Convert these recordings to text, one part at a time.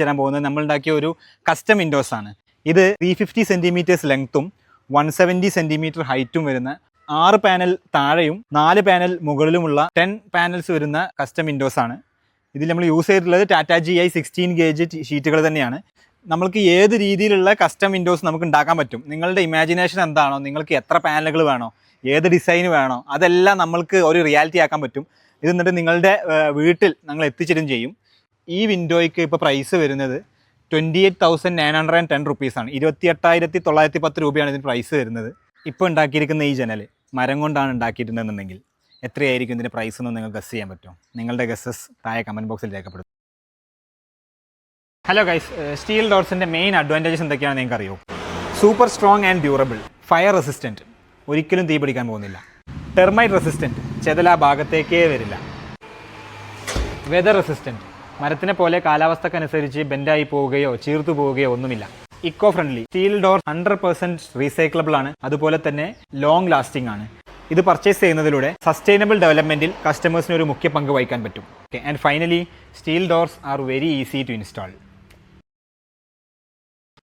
തരാൻ പോകുന്നത് നമ്മൾ ഉണ്ടാക്കിയ ഒരു കസ്റ്റം വിൻഡോസ് ആണ്. ഇത് ത്രീ ഫിഫ്റ്റി സെന്റിമീറ്റേഴ്സ് ലെങ്ത്തും വൺ സെവന്റി സെന്റിമീറ്റർ ഹൈറ്റും വരുന്ന ആറ് പാനൽ താഴെയും നാല് പാനൽ മുകളിലുമുള്ള ടെൻ പാനൽസ് വരുന്ന കസ്റ്റം വിൻഡോസ് ആണ്. ഇതിൽ നമ്മൾ യൂസ് ചെയ്തിട്ടുള്ളത് Tata G I sixteen gauge ഷീറ്റുകൾ തന്നെയാണ്. നമുക്ക് ഏത് രീതിയിലുള്ള കസ്റ്റം വിൻഡോസ് നമുക്ക് ഉണ്ടാക്കാൻ പറ്റും? നിങ്ങളുടെ ഇമാജിനേഷൻ എന്താണോ? നിങ്ങൾക്ക് എത്ര പാനലുകൾ വേണോ? ഏത് ഡിസൈൻ വേണോ? അതെല്ലാം നമ്മൾക്ക് ഒരു റിയാലിറ്റി ആക്കാൻ പറ്റും. ഇത് എന്നിട്ട് നിങ്ങളുടെ വീട്ടിൽ ഞങ്ങൾ എത്തിച്ചിടും ചെയ്യും. ഈ വിൻഡോയ്ക്ക് ഇപ്പോൾ പ്രൈസ് വരുന്നത് twenty eight thousand nine hundred and ten റുപ്പീസാണ് ഇരുപത്തി എട്ടായിരത്തി തൊള്ളായിരത്തി പത്ത് രൂപയാണ് ഇതിന് പ്രൈസ് വരുന്നത്. ഇപ്പോൾ ഉണ്ടാക്കിയിരിക്കുന്ന ഈ ജനൽ മരം കൊണ്ടാണ് ഉണ്ടാക്കിയിട്ടുണ്ടെന്നുണ്ടെങ്കിൽ എത്രയായിരിക്കും ഇതിന്റെ പ്രൈസ് എന്ന് നിങ്ങൾക്ക് ഗസ് ചെയ്യാൻ പറ്റും? നിങ്ങളുടെ ഗസ്സസ് താഴെ കമന്റ് ബോക്സിൽ രേഖപ്പെടുത്തും. ഹലോ ഗൈസ് സ്റ്റീൽ ഡോർസിന്റെ മെയിൻ അഡ്വാന്റേജസ് എന്തൊക്കെയാണെന്ന് നിങ്ങൾക്ക് അറിയോ super strong and durable fire resistant ഒരിക്കലും തീ പിടിക്കാൻ പോകുന്നില്ല. ടെർമൈറ്റ് റെസിസ്റ്റന്റ് ചെതല ഭാഗത്തേക്കേ വരില്ല. വെതർ റെസിസ്റ്റന്റ് മരത്തിനെ പോലെ കാലാവസ്ഥക്കനുസരിച്ച് ബെൻഡായി പോവുകയോ ചീർത്തു പോവുകയോ ഒന്നുമില്ല. Eco friendly. Steel door hundred percent recyclable ആണ്. അതുപോലെ തന്നെ ലോങ് ലാസ്റ്റിംഗ് ആണ്. ഇത് പർച്ചേസ് ചെയ്യുന്നതിലൂടെ സസ്റ്റൈനബിൾ ഡെവലപ്മെന്റിൽ കസ്റ്റമേഴ്സിന് ഒരു മുഖ്യ പങ്ക് വഹിക്കാൻ പറ്റും. Okay and finally steel doors are very easy to install.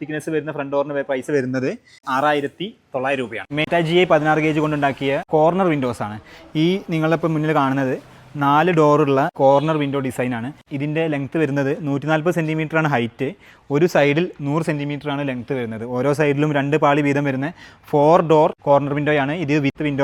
Thickness വരുന്ന ഫ്രണ്ട് ഡോറിന് പ്രൈസ് വരുന്നത് ആറായിരത്തി തൊള്ളായിരം രൂപയാണ്. മേറ്റാ ജി ഐ പതിനാറ് കൊണ്ടുണ്ടാക്കിയ കോർണർ വിൻഡോസ് ആണ്. ഈ നിങ്ങളിപ്പോൾ മുന്നിൽ കാണുന്നത് നാല് ഡോറുള്ള കോർണർ വിൻഡോ ഡിസൈനാണ് ഇതിന്റെ ലെങ്ത്ത് വരുന്നത് നൂറ്റി നാൽപ്പത് ആണ് ഹൈറ്റ് ഒരു സൈഡിൽ നൂറ് ആണ് ലെങ്ത് വരുന്നത്. ഓരോ സൈഡിലും രണ്ട് പാളി വീതം വരുന്ന ഫോർ ഡോർ കോർണർ വിൻഡോയാണ് ഇത് വിത്ത് വിൻഡോ